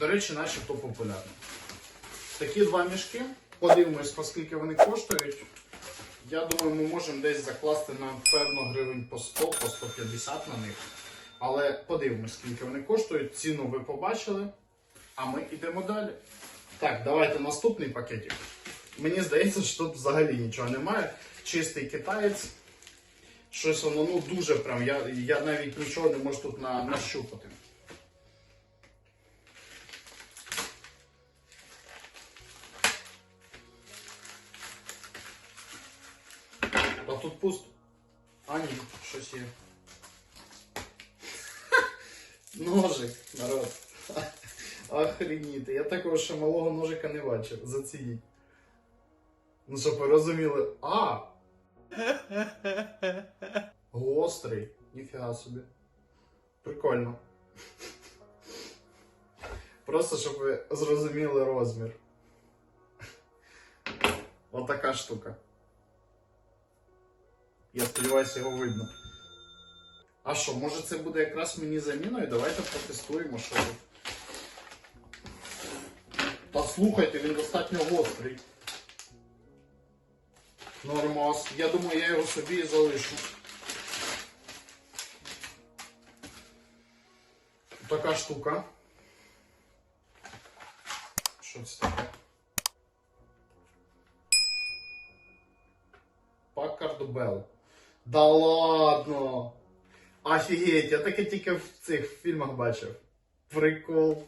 До речі, начебто популярно. Такі два мішки. Подивимось, оскільки вони коштують. Я думаю, ми можемо десь закласти на певно гривень по 100, по 150 на них. Але подивимось, скільки вони коштують. Ціну ви побачили. А ми йдемо далі. Так, давайте наступний пакетик. Мені здається, що тут взагалі нічого немає. Чистий китаєць. Щось воно ну дуже прям. Я, я навіть нічого не можу тут на, нащупати. Тут пусто. А ні, щось є. Ножик, народ. Охреніти. Я такого ще малого ножика не бачив. Зацініть. Ну, щоб ви розуміли. А! Гострий. Ніфіга собі. Прикольно. Просто щоб ви зрозуміли розмір. Отака штука. Я сподіваюся, його видно. А що, може це буде якраз мені заміною? Давайте протестуємо, що. Та слухайте, він достатньо гострий. Нормас. Я думаю, я його собі і залишу. Така штука. Що це таке? Packard Bell. Да ладно! Офігеть, я таке тільки в цих фільмах бачив. Прикол.